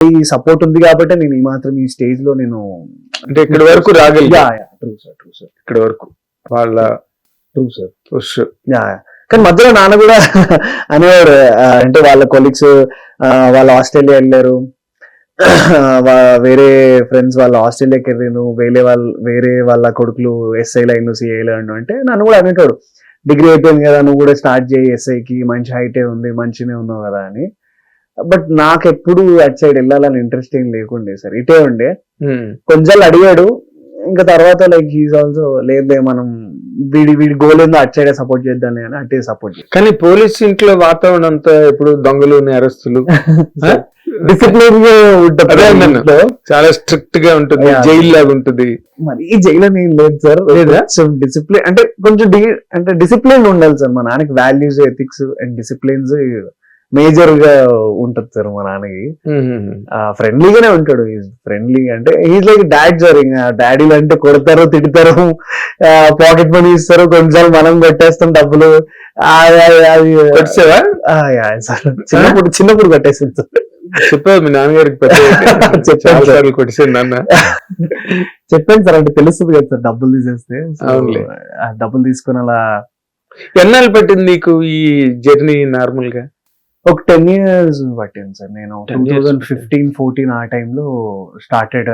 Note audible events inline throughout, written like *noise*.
ఈ సపోర్ట్ ఉంది కాబట్టి నేను ఈ మాత్రం ఈ స్టేజ్లో నేను అంటే ఇక్కడ వరకు రాగలిగా? ట్రూ సార్ ట్రూ సార్ ఇక్కడ వరకు. వాళ్ళ ట్రూ సార్ పుష్ యా కానీ మధ్యలో నాన్న కూడా *laughs* అనేవాడు ఆ, అంటే వాళ్ళ కొలీగ్స్ వాళ్ళు ఆస్ట్రేలియా వెళ్ళారు. *clears throat* వేరే ఫ్రెండ్స్ వాళ్ళ ఆస్ట్రేలియాకి వెళ్ళారు వేరే వాళ్ళ వేరే వాళ్ళ కొడుకులు ఎస్ఐ లైన్ సిఐ లైన్ అంటే నన్ను కూడా అనేటాడు డిగ్రీ అయిపోయింది కదా నువ్వు కూడా స్టార్ట్ చేయి ఎస్ఐకి మంచి హైటే ఉంది మంచినే ఉన్నావు కదా అని. బట్ నాకు ఎప్పుడు అటు సైడ్ వెళ్ళాలని ఇంట్రెస్ట్ ఏం లేకుండే సార్. ఇటే ఉండే. కొంచెం అడిగాడు. ఇంకా తర్వాత లైక్ హీస్ ఆల్సో లేదే మనం వీడి వీడి గోల్ ఏందో అటు సైడే సపోర్ట్ చేద్దాం అని అటే సపోర్ట్ కానీ పోలీస్ ఇంట్లో వాతావరణం అంతా ఇప్పుడు దొంగలు నేరస్తులు? డిసిప్లిన్. చాలా స్ట్రిక్ట్గా ఉంటుంది. జైలు లాగా ఉంటుంది. మరి ఈ జైలు అని ఏం లేదు సార్ డిసిప్లిన్ అంటే కొంచెం అంటే డిసిప్లిన్ ఉండాలి సార్ మా నాన్నకి వాల్యూస్ ఎథిక్స్ అండ్ డిసిప్లిన్స్ మేజర్గా ఉంటది సార్ మా నాన్నకి. ఫ్రెండ్లీగానే ఉంటాడు. ఫ్రెండ్లీ అంటే ఈజ్ లైక్ డాడ్ సార్ ఇంకా డాడీలు అంటే కొడతారు తిడతారు పాకెట్ మనీ ఇస్తారు కొన్నిసార్లు మనం కొట్టేస్తాం డబ్బులు. చిన్నప్పుడు చిన్నప్పుడు కొట్టేసింది సార్. చెప్పావు మీ నాన్నగారికి చెప్పాను కొట్టేసాను నాన్న. చెప్పాను సార్ అంటే తెలుస్తుంది కదా సార్ డబ్బులు తీసేస్తే. డబ్బులు తీసుకుని అలా ఎన్నాళ్ళు పట్టింది నీకు ఈ జర్నీ నార్మల్గా? ఒక టెన్ ఇయర్స్ పట్టింది సార్. నేను 10 టూ థౌజండ్ ఫిఫ్టీన్ ఫోర్టీన్ ఆ టైంలో స్టార్టెడ్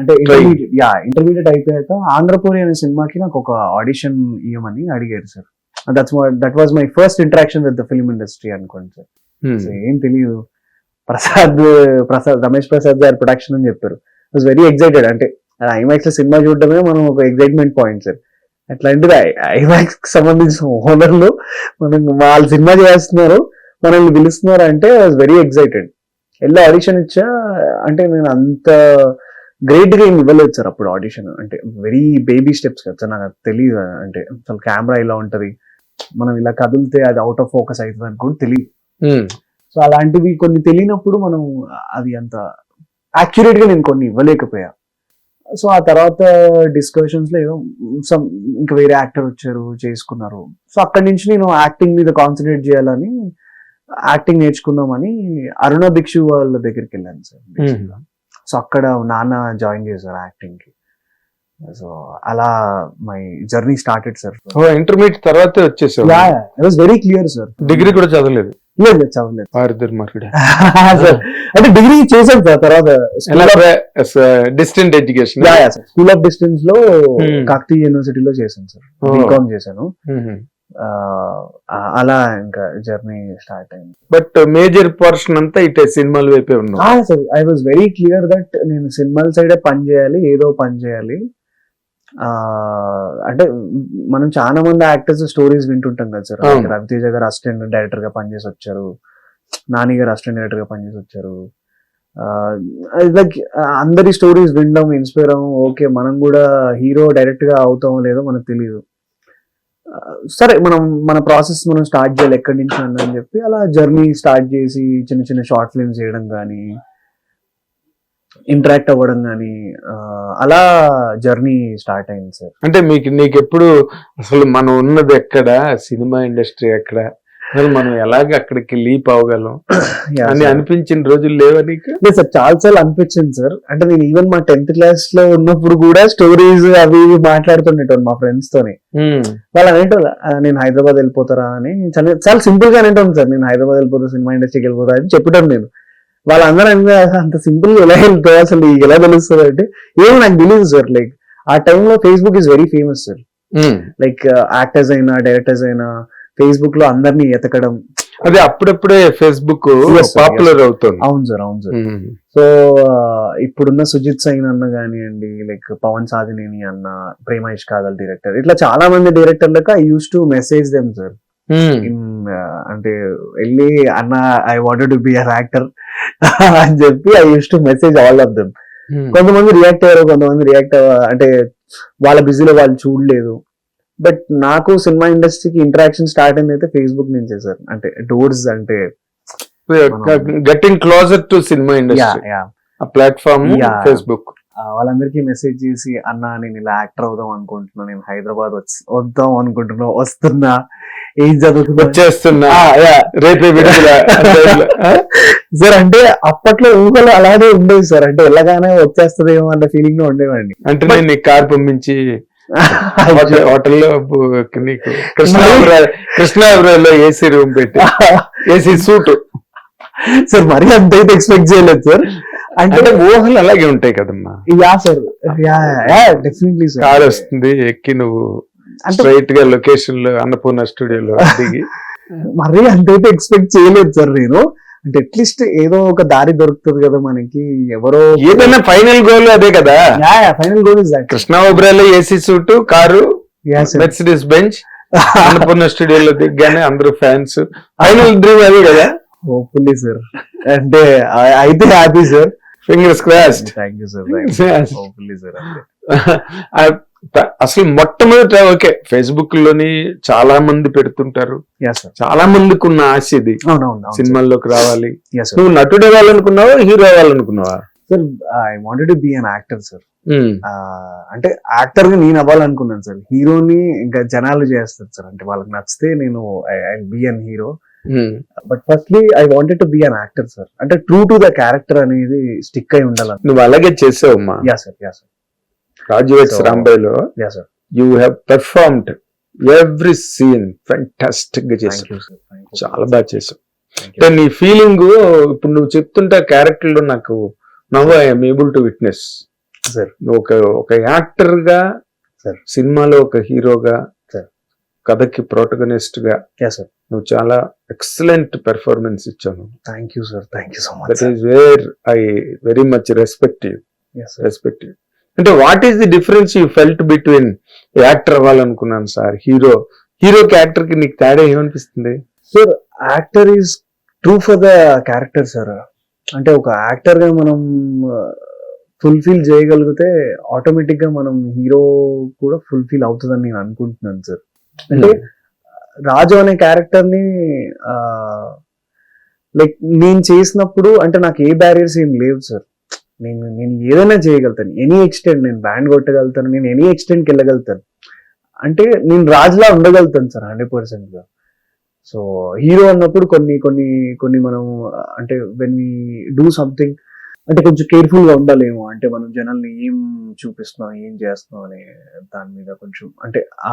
అంటే Trying. ఇంటర్మీడియట్ యా ఇంటర్మీడియట్ అయిపోయాక ఆంధ్రపూరి అనే సినిమాకి నాకు ఒక ఆడిషన్ ఇవ్వమని అడిగారు sir. That's that was my first interaction with the film industry అనుకోండి సార్. Hmm. ఏం తెలియదు ప్రసాద్ ప్రసాద్ రమేష్ ప్రసాద్ గారి ప్రొడక్షన్ అని చెప్పారు. వాజ్ వెరీ ఎక్సైటెడ్ అంటే ఐమాక్స్లో సినిమా చూడడమే మనం ఒక ఎక్సైట్మెంట్ పాయింట్ సార్. అట్లాంటిది ఐమాక్స్ సంబంధించిన ఓనర్లు మనం వాళ్ళు సినిమా చేస్తున్నారు. మనల్ని పిలుస్తున్నారు అంటే వాజ్ వెరీ ఎక్సైటెడ్ వెళ్ళి ఆడిషన్ ఇచ్చా అంటే నేను అంత గ్రేట్గా ఏం ఇవ్వలేదు సార్ అప్పుడు ఆడిషన్. అంటే వెరీ బేబీ స్టెప్స్ కదా సార్ నాకు తెలియదు అంటే అసలు కెమెరా ఇలా ఉంటది. మనం ఇలా కదిలితే అది అవుట్ ఆఫ్ ఫోకస్ అవుతుంది అని కూడా తెలియదు Hmm. సో అలాంటివి కొన్ని తెలియనప్పుడు మనం అది అంత యాక్యురేట్గా నేను కొన్ని ఇవ్వలేకపోయా. సో ఆ తర్వాత డిస్కషన్స్లో ఏదో some ఇంకా వేరే యాక్టర్ వచ్చారు చేసుకున్నారు. సో అక్కడి నుంచి నేను యాక్టింగ్ మీద కాన్సన్ట్రేట్ చేయాలని యాక్టింగ్ నేర్చుకుందామని అరుణ భిక్షు వాళ్ళ దగ్గరికి వెళ్ళాను సార్. సో అక్కడ నాన్న జాయిన్ చేశారు యాక్టింగ్కి సో అలా my journey started sir. Intermediate తర్వాత was very clear sir. Degree కూడా చదవలేదు? లేదు లేదు, చదవలేదు. మార్కుడే *laughs* సార్ అంటే డిగ్రీ చేశాను సార్ తర్వాత డిస్టెంట్ ఎడ్యుకేషన్ స్కూల్ ఆఫ్ డిస్టెన్స్లో. కాకతీయ యూనివర్సిటీలో చేశాను సార్. బీకామ్ చేశాను. అలా ఇంకా జర్నీ స్టార్ట్ అయింది. బట్ మేజర్ పోర్షన్ అంతా ఇటే సినిమాల వైపే ఉన్నావు sir I was very clear that నేను సినిమాల సైడే పని చేయాలి ఏదో పని చేయాలి. అంటే మనం చాలా మంది యాక్టర్స్ స్టోరీస్ వింటుంటాం కదా సార్. రవితేజ గారు అసిస్టెంట్ డైరెక్టర్గా పనిచేసి వచ్చారు. నాని గారు అసిస్టెంట్ డైరెక్టర్గా పనిచేసి వచ్చారు. లైక్ అందరి స్టోరీస్ వినడం ఇన్స్పైర్ అవ్వడం ఓకే మనం కూడా హీరో డైరెక్ట్గా అవుతామో లేదో మనకు తెలియదు సరే మనం మన ప్రాసెస్ మనం స్టార్ట్ చేయాలి ఎక్కడి నుంచి అని చెప్పి అలా జర్నీ స్టార్ట్ చేసి చిన్న చిన్న షార్ట్ ఫిల్మ్స్ చేయడం కానీ ఇంటరాక్ట్ అవ్వడం కానీ అలా జర్నీ స్టార్ట్ అయింది సార్. అంటే మీకు నీకు ఎప్పుడు అసలు మనం ఉన్నది ఎక్కడ సినిమా ఇండస్ట్రీ ఎక్కడ? అసలు మనం ఎలాగ అక్కడికి లీప్ అవ్వగలం? *coughs* అని అనిపించిన రోజులు లేవా నీకు? లేదు సార్ చాలా సార్లు అనిపించింది సార్ అంటే నేను ఈవెన్ మా టెన్త్ క్లాస్లో ఉన్నప్పుడు కూడా స్టోరీస్ అవి ఇవి మాట్లాడుతుండేటోను మా ఫ్రెండ్స్ తోని. Hmm. వాళ్ళు అనేటోళ్ళు "ఆ, నేను హైదరాబాద్ వెళ్ళిపోతారా? అని చాలా చాలా సింపుల్గా అనేటోను సార్ నేను హైదరాబాద్ వెళ్ళిపోతా సినిమా ఇండస్ట్రీకి వెళ్ళిపోతా అని చెప్పటం నేను వాళ్ళందరూ అంటే అంత సింపుల్గా ఎలా వెళ్తావు? అసలు ఎలా తెలుస్తుంది? అంటే ఏమో నాకు తెలియదు సార్ లైక్ ఆ టైంలో Facebook is very famous sir. Like actors అయినా డైరెక్టర్స్ అయినా ఫేస్బుక్లో అందరినీ ఎతకడం. అదే అప్పుడప్పుడే ఫేస్బుక్ పాపులర్ అవుతుంది. అవును సార్ అవును సార్. సో ఇప్పుడున్న సుజిత్ సైన్ అన్న కానివ్వండి లైక్ పవన్ సాధినేని అన్న ప్రేమ ఇష్కాదల్ డైరెక్టర్ ఇట్లా చాలా మంది డైరెక్టర్లకు I use to message them sir. అంటే వెళ్ళి అన్న I wanted to be an actor అని చెప్పి I use to message all of them. కొంతమంది రియాక్ట్ అయ్యారు కొంతమంది రియాక్ట్ అంటే వాళ్ళ బిజీలో వాళ్ళు చూడలేదు. బట్ నాకు సినిమా ఇండస్ట్రీకి ఇంటరాక్షన్ స్టార్ట్ అయింది అయితే ఫేస్బుక్ నుంచే సార్ అంటే డోర్స్ అంటే getting closer to cinema industry platform. Facebook వాళ్ళందరికీ మెసేజ్ చేసి అన్న నేను ఇలా యాక్టర్ అవుదాం అనుకుంటున్నా నేను హైదరాబాద్ వచ్చి వద్దాం అనుకుంటున్నా వస్తున్నా ఏం చదువుతున్నా? వచ్చేస్తున్నా. రేపే? *laughs* సార్ అంటే అప్పట్లో ఊహలు అలాగే ఉండేవి సార్. అంటే ఎలాగానే వచ్చేస్తుందేమో అన్న ఫీలింగ్లో ఉండేవాడిని. అంటే నేను కార్ పంపించి హోటల్లో నీకు కృష్ణాపుర కృష్ణాపురంలో ఏసీ రూమ్ పెట్టి. AC suite. సార్ మరీ అంత అయితే ఎక్స్పెక్ట్ చేయలేదు సార్. అంటే ఊహలు అలాగే ఉంటాయి కదమ్మా. యా సార్ డెఫినెట్లీ కార్ వస్తుంది ఎక్కి నువ్వు స్ట్రైట్గా లొకేషన్లో అన్నపూర్ణ స్టూడియోలో దిగి. *laughs* మరీ అంత అయితే ఎక్స్పెక్ట్ చేయలేదు సార్ నేను. అంటే అట్లీస్ట్ ఏదో ఒక దారి దొరుకుతుంది కదా మనకి ఎవరో ఏదైనా ఫైనల్ గోల్ అదే కదా? Final goal is Krishna ఒబ్రాలో AC suite car Mercedes Benz Annapurna స్టూడియోలో దిగ్గానే అందరూ ఫ్యాన్స్ ఫైనల్ డ్రీమ్ అదే కదా? హోప్ఫుల్లీ సార్ అంటే అయితే happy sir fingers crossed thank you sir hopefully sir అసలు మొట్టమొదట ఓకే ఫేస్బుక్లోని చాలా మంది పెడుతుంటారు. చాలా మందికి ఉన్న ఆశ ఇది. సినిమాల్లోకి రావాలి. నువ్వు నటుడు అవ్వాలనుకున్నావా hero అవ్వాలనుకున్నావా? Sir I wanted be an actor sir అంటే యాక్టర్గా నేను అవ్వాలనుకున్నాను సార్ హీరోని ఇంకా జనాలు చేస్తారు సార్ అంటే వాళ్ళకి నచ్చితే నేను I be an hero. But firstly I wanted to be an actor sir అంటే ట్రూ టు ద క్యారెక్టర్ అనేది స్టిక్ అయి ఉండాలి నువ్వు అలాగే చేసావమ్మా. Ya sir ya sir Raju X So- రాంబాయ్లో ya have performed every scene ఫెంటాస్టిక్గా చేసావు చాలా బాగా చేసావు అంటే నీ ఫీలింగ్ ఇప్పుడు నువ్వు చెప్తుంటే క్యారెక్టర్లో నాకు now I'm able to witness sir నువ్వు ఒక ఒక యాక్టర్గా. సినిమాలో ఒక హీరోగా. కథకి ప్రోటగనిస్ట్గా నువ్వు చాలా ఎక్సలెంట్ పెర్ఫార్మెన్స్ ఇచ్చాను thank you sir thank you so much that is where I very much respect you respect you అంటే what is the difference you felt between actor అవ్వాలనుకున్నాను sir? Hero హీరోకి యాక్టర్కి నీకు తేడా ఏమనిపిస్తుంది? Sir actor is true for the character sir అంటే ఒక యాక్టర్గా మనం ఫుల్ఫిల్ చేయగలిగితే ఆటోమేటిక్గా మనం హీరో కూడా ఫుల్ఫిల్ అవుతుందని నేను అనుకుంటున్నాను సార్ అంటే రాజు అనే క్యారెక్టర్ని లైక్ నేను చేసినప్పుడు అంటే నాకు ఏ బ్యారియర్స్ ఏం లేవు సార్ నేను నేను ఏదైనా చేయగలుగుతాను. ఎనీ ఎక్స్టెంట్ నేను బ్యాండ్ కొట్టగలుగుతాను నేను ఎనీ ఎక్స్టెంట్కి వెళ్ళగలుగుతాను అంటే నేను రాజులా ఉండగలుగుతాను సార్ హండ్రెడ్ పర్సెంట్గా సో హీరో అన్నప్పుడు కొన్ని కొన్ని కొన్ని మనం అంటే వెన్ వీ డూ సంథింగ్ అంటే కొంచెం కేర్ఫుల్గా ఉండాలేమో. అంటే మనం జనాల్ని ఏం చూపిస్తున్నాం ఏం చేస్తున్నాం అనే దాని మీద కొంచెం అంటే ఆ